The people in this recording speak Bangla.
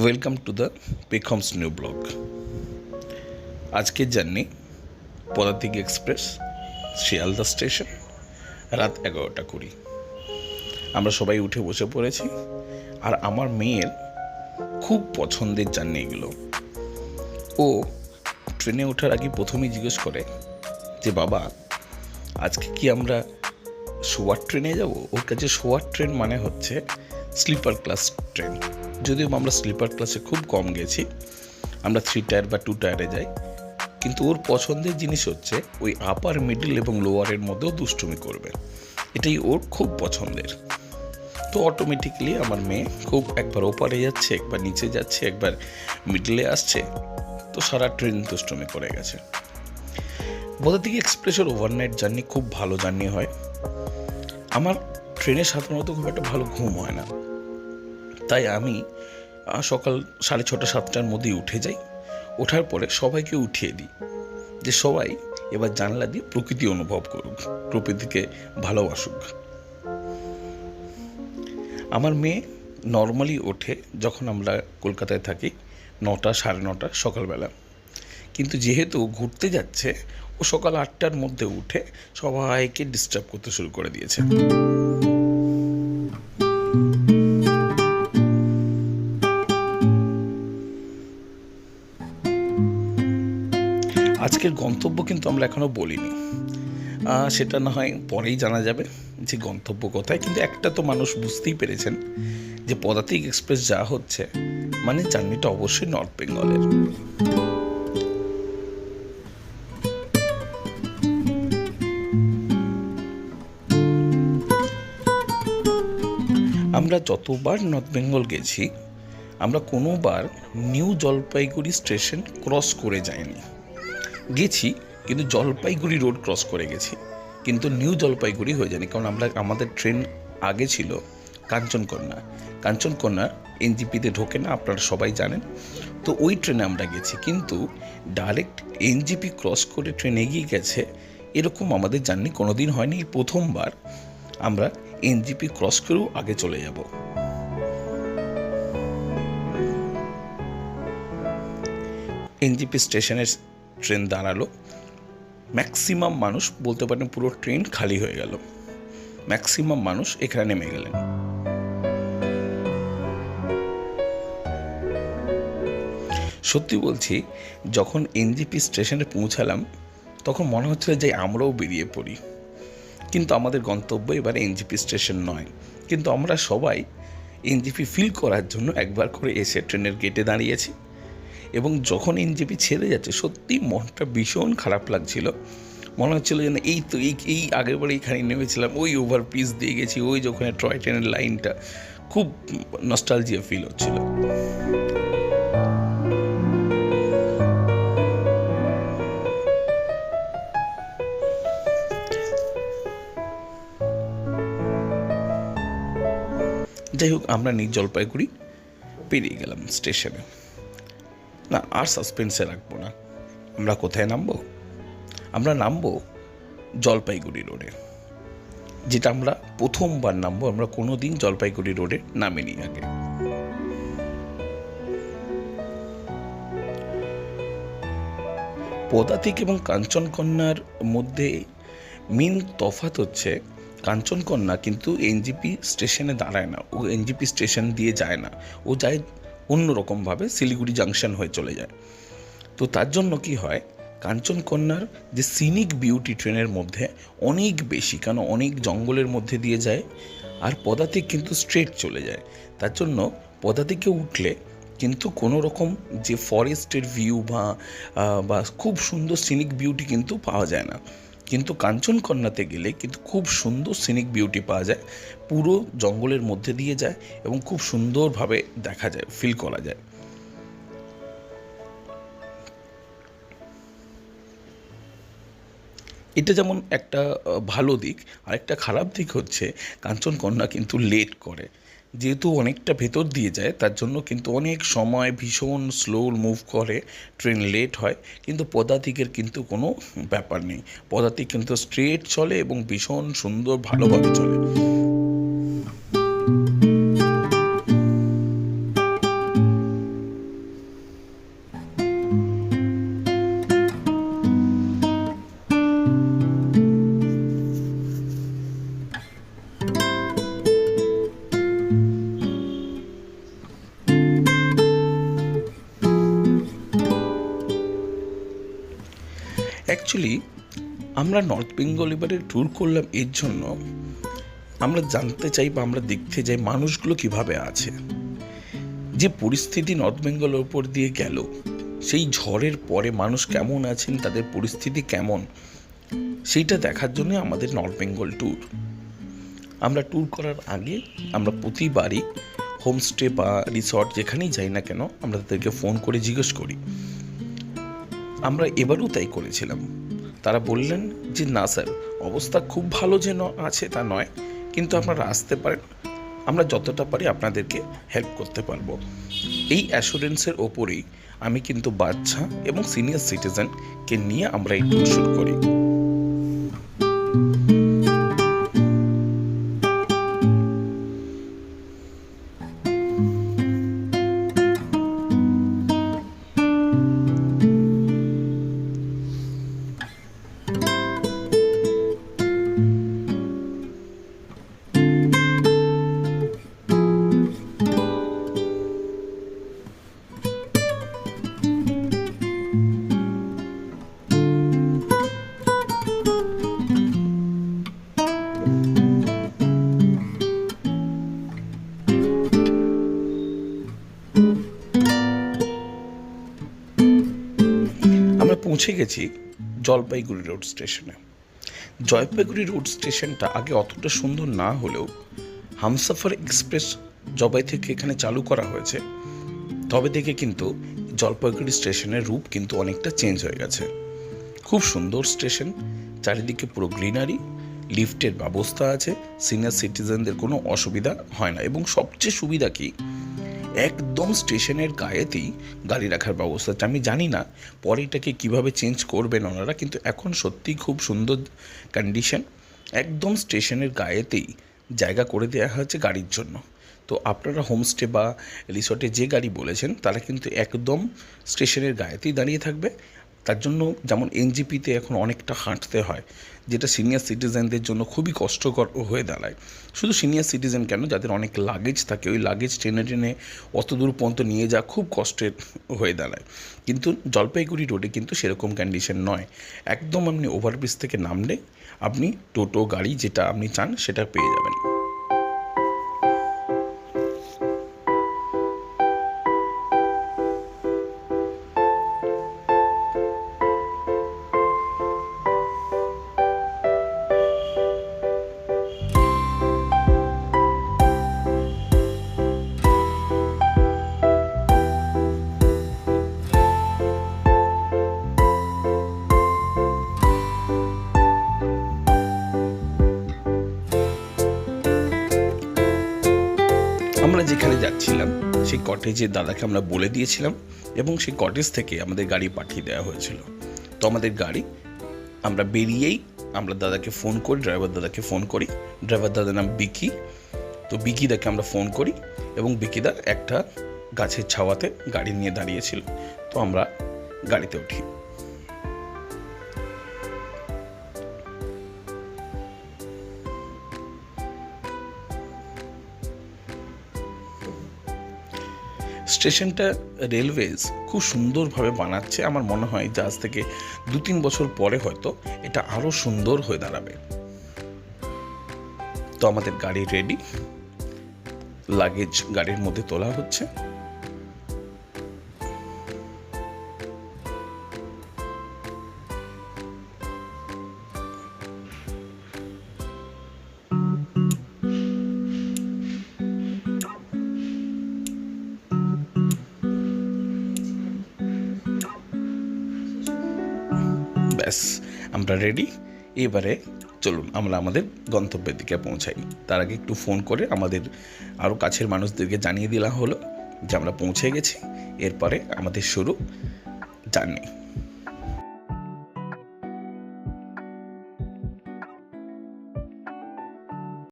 Welcome to the Pekham's new blog আজকের journey Padatik express Sealdah station রাত এগারোটা কুড়ি। আমরা সবাই উঠে বসে পড়েছি, আর আমার মেয়ের খুব পছন্দের জার্নি এগুলো। ও ট্রেনে ওঠার আগে প্রথমেই জিজ্ঞেস করে যে, বাবা, আজকে কি আমরা শোয়ার ট্রেনে যাব? ওর কাছে শোয়ার ট্রেন মানে হচ্ছে স্লিপার ক্লাস ট্রেন যদিও আমরা স্লিপার ক্লাসে খুব কম গেছি, আমরা থ্রি টায়ার বা টু টায়ারে যাই, কিন্তু ওর পছন্দের জিনিস হচ্ছে ওই আপার মিডল এবং লোয়ারের মধ্যেও দুষ্টুমি করবে। এটাই ওর খুব পছন্দের। তো অটোমেটিক্যালি আমার মেয়ে খুব একবার ওপারে যাচ্ছে, একবার নিচে যাচ্ছে, একবার মিডলে আসছে, তো সারা ট্রেন দুষ্টুমি করে গেছে। বোধাদিকে এক্সপ্রেসের ওভারনাইট জার্নি খুব ভালো জার্নি হয়। আমার ট্রেনে সাধারণত খুব একটা ভালো ঘুম হয় না। তাই আমি সকাল সাড়ে ছটা, সাতটার মধ্যেই উঠে যাই। ওঠার পরে সবাইকে উঠিয়ে দিই যে সবাই এবার জানলা দিয়ে প্রকৃতি অনুভব করুক, প্রকৃতিকে ভালোবাসুক। আমার মেয়ে নর্মালি ওঠে যখন আমরা কলকাতায় থাকি, নটা, সাড়ে নটা সকালবেলা। কিন্তু যেহেতু ঘুরতে যাচ্ছে, ও সকাল আটটার মধ্যে উঠে সবাইকে ডিস্টার্ব করতে শুরু করে দিয়েছে। আজকের গন্তব্য কিন্তু আমরা এখনও বলিনি। সেটা না হয় পরেই জানা যাবে যে গন্তব্য কোথায়, কিন্তু একটা তো মানুষ বুঝতেই পেরেছেন যে পদাতিক এক্সপ্রেস যা হচ্ছে মানে জার্নিটা অবশ্যই নর্থ বেঙ্গলের। আমরা যতবার নর্থ বেঙ্গল গেছি, আমরা কোনোবার নিউ জলপাইগুড়ি স্টেশন ক্রস করে যাইনি। গেছি, কিন্তু জলপাইগুড়ি রোড ক্রস করে গেছি। কিন্তু নিউ জলপাইগুড়ি হয়ে যায়নি, কারণ আমরা, আমাদের ট্রেন আগে ছিল কাঞ্চনকন্যা। কাঞ্চনকন্যা এনজিপিতে ঢোকে না, আপনারা সবাই জানেন। তো ওই ট্রেনে আমরা গেছি, কিন্তু ডাইরেক্ট এনজিপি ক্রস করে ট্রেন এগিয়ে গেছে, এরকম আমাদের জার্নি কোনোদিন হয়নি। এই প্রথমবার আমরা এনজিপি ক্রস করেও আগে চলে যাব। এনজিপি স্টেশনের ট্রেন দাঁড়াল। ম্যাক্সিমাম মানুষ বলতে পারেন পুরো ট্রেন খালি হয়ে গেল। ম্যাক্সিমাম মানুষ এখানে নেমে গেলেন। সত্যি বলছি, যখন এনজিপি স্টেশনে পৌঁছালাম, তখন মনে হচ্ছিল যে আমরাও বেরিয়ে পড়ি। কিন্তু আমাদের গন্তব্য এবারে এনজিপি স্টেশন নয়। কিন্তু আমরা সবাই এনজিপি ফিল করার জন্য একবার করে এসে ট্রেনের গেটে দাঁড়িয়েছি। এবং যখন এনজিপি ছেড়ে যাচ্ছে, সত্যি মনটা ভীষণ খারাপ লাগছিল। মনে হচ্ছিল যেন এই তো এই এই আগের বারে এইখানে নেমেছিলাম, ওই ওভার পিস দিয়ে গেছি, ওই যখন টয় ট্রেনের লাইনটা খুব নস্টালজিয়া ফিল হচ্ছিল। যাই হোক, আমরা নিজ জলপাইগুড়ি পেরিয়ে গেলাম স্টেশনে। না, আর সাসপেন্সে রাখব না। আমরা কোথায় নামবো? আমরা নামবো জলপাইগুড়ি রোডে। যেটা আমরা প্রথমবার নামবো, আমরা কোনো দিন জলপাইগুড়ি রোডে নামিনি আগে। পদাতিক এবং কাঞ্চনকন্যার মধ্যে মেন তফাত হচ্ছে, কাঞ্চনকন্যা কিন্তু এনজিপি স্টেশনে দাঁড়ায় না। ও এনজিপি স্টেশন দিয়ে যায় না। ও যায় অন্যরকমভাবে শিলিগুড়ি জাংশন হয়ে চলে যায়। তো তার জন্য কি হয় কাঞ্চনকন্যার যে সিনিক বিউটি ট্রেনের মধ্যে অনেক বেশি, কেন অনেক জঙ্গলের মধ্যে দিয়ে যায় আর পদাতিক কিন্তু স্ট্রেট চলে যায়। তার জন্য পদাতিকে উঠলে কিন্তু কোনো রকম যে ফরেস্টের ভিউ বা বা খুব সুন্দর সিনিক বিউটি কিন্তু পাওয়া যায় না। কিন্তু কাঞ্চনকন্যাতে গেলে কিন্তু খুব সুন্দর সিনিক বিউটি পাওয়া যায়, পুরো জঙ্গলের মধ্যে দিয়ে যায় এবং খুব সুন্দরভাবে দেখা যায় ফিল করা যায়। এটা যেমন একটা ভালো দিক আর একটা খারাপ দিক হচ্ছে কাঞ্চনকন্যা কিন্তু লেট করে। যেহেতু অনেকটা ভেতর দিয়ে যায়, তার জন্য কিন্তু অনেক সময় ভীষণ স্লো মুভ করে ট্রেন লেট হয়, কিন্তু পদাতিকের কিন্তু কোনো ব্যাপার নেই। পদাতিক কিন্তু স্ট্রেট চলে এবং ভীষণ সুন্দর ভালোভাবে চলে। অ্যাকচুয়ালি আমরা নর্থ বেঙ্গল এবারে ট্যুর করলাম এর জন্য। আমরা জানতে চাই বা আমরা দেখতে চাই মানুষগুলো কীভাবে আছে। যে পরিস্থিতি নর্থ বেঙ্গলের উপর দিয়ে গেল, সেই ঝড়ের পরে মানুষ কেমন আছেন, তাদের পরিস্থিতি কেমন, সেইটা দেখার জন্য আমাদের নর্থ বেঙ্গল ট্যুর আমরা ট্যুর করার আগে আমরা প্রতিবারই হোমস্টে বা রিসর্ট যেখানেই যাই না কেন, আমরা তাদেরকে ফোন করে জিজ্ঞেস করি। আমরা এবারও তাই করেছিলাম। তারা বললেন যে, না স্যার, অবস্থা খুব ভালো যেন আছে তা নয়, কিন্তু আপনারা আসতে পারেন আমরা যতটা পারি আপনাদেরকে হেল্প করতে পারব। এই অ্যাসুরেন্সের ওপরেই আমি কিন্তু বাচ্চা এবং সিনিয়র সিটিজেনকে নিয়ে আমরা এই ট্যুর শুরু করি। পৌঁছে গেছি জলপাইগুড়ি রোড স্টেশনে। জলপাইগুড়ি রোড স্টেশনটা আগে অতটা সুন্দর না হলেও হামসাফার এক্সপ্রেস জবাই থেকে এখানে চালু করা হয়েছে। তবে থেকে কিন্তু জলপাইগুড়ি স্টেশনের রূপ কিন্তু অনেকটা চেঞ্জ হয়ে গেছে। খুব সুন্দর স্টেশন, চারিদিকে পুরো গ্রিনারি, লিফটের ব্যবস্থা আছে, সিনিয়র সিটিজেনদের কোনো অসুবিধা হয় না এবং সবচেয়ে সুবিধা কি? একদম স্টেশনের গায়েতেই গাড়ি রাখার ব্যবস্থা আছে আমি জানি না পরে এটাকে কীভাবে চেঞ্জ করবেন ওনারা, কিন্তু এখন সত্যিই খুব সুন্দর কন্ডিশন একদম স্টেশনের গায়েতেই জায়গা করে দেওয়া হয়েছে গাড়ির জন্য। তো আপনারা হোমস্টে বা রিসর্টে যে গাড়ি বলেছেন, তারা কিন্তু একদম স্টেশনের গায়েতেই দাঁড়িয়ে থাকবে। তার জন্য যেমন এনজিপিতে এখন অনেকটা হাঁটতে হয়, যেটা সিনিয়র সিটিজেনদের জন্য খুবই কষ্টকর হয়ে দাঁড়ায়। শুধু সিনিয়র সিটিজেন কেন, যাদের অনেক লাগেজ থাকে, ওই লাগেজ টেনে টেনে অত দূর পর্যন্ত নিয়ে যাওয়া খুব কষ্টের হয়ে দাঁড়ায়। কিন্তু জলপাইগুড়ি রোডে কিন্তু সেরকম কন্ডিশন নয়। একদম আপনি ওভারব্রিজ থেকে নামলে আপনি টোটো, গাড়ি যেটা আপনি চান সেটা পেয়ে যাবেন। যেখানে যাচ্ছিলাম, সেই কটেজের দাদাকে আমরা বলে দিয়েছিলাম এবং সেই কটেজ থেকে আমাদের গাড়ি পাঠিয়ে দেওয়া হয়েছিল। তো আমাদের গাড়ি, আমরা বেরিয়েই আমরা দাদাকে ফোন করি ড্রাইভার দাদাকে ফোন করি। ড্রাইভার দাদার নাম বিকি। তো বিকি দাকে আমরা ফোন করি এবং বিকিদা একটা গাছের ছাওয়াতে গাড়ি নিয়ে দাঁড়িয়েছিল। তো আমরা গাড়িতে উঠি। স্টেশনটা রেলওয়েজ খুব সুন্দরভাবে বানাচ্ছে। আমার মনে হয় যে আজ থেকে দু তিন বছর পরে হয়তো এটা আরও সুন্দর হয়ে দাঁড়াবে। তো আমাদের গাড়ি রেডি লাগেজ গাড়ির মধ্যে তোলা হচ্ছে। ব্যাস আমরা রেডি এবারে চলুন, আমরা আমাদের গন্তব্যের দিকে পৌঁছাই। তার আগে একটু ফোন করে আমাদের আরও কাছের মানুষদেরকে জানিয়ে দিলা হলো যে আমরা পৌঁছে গেছি। এরপরে আমাদের শুরু জার্নি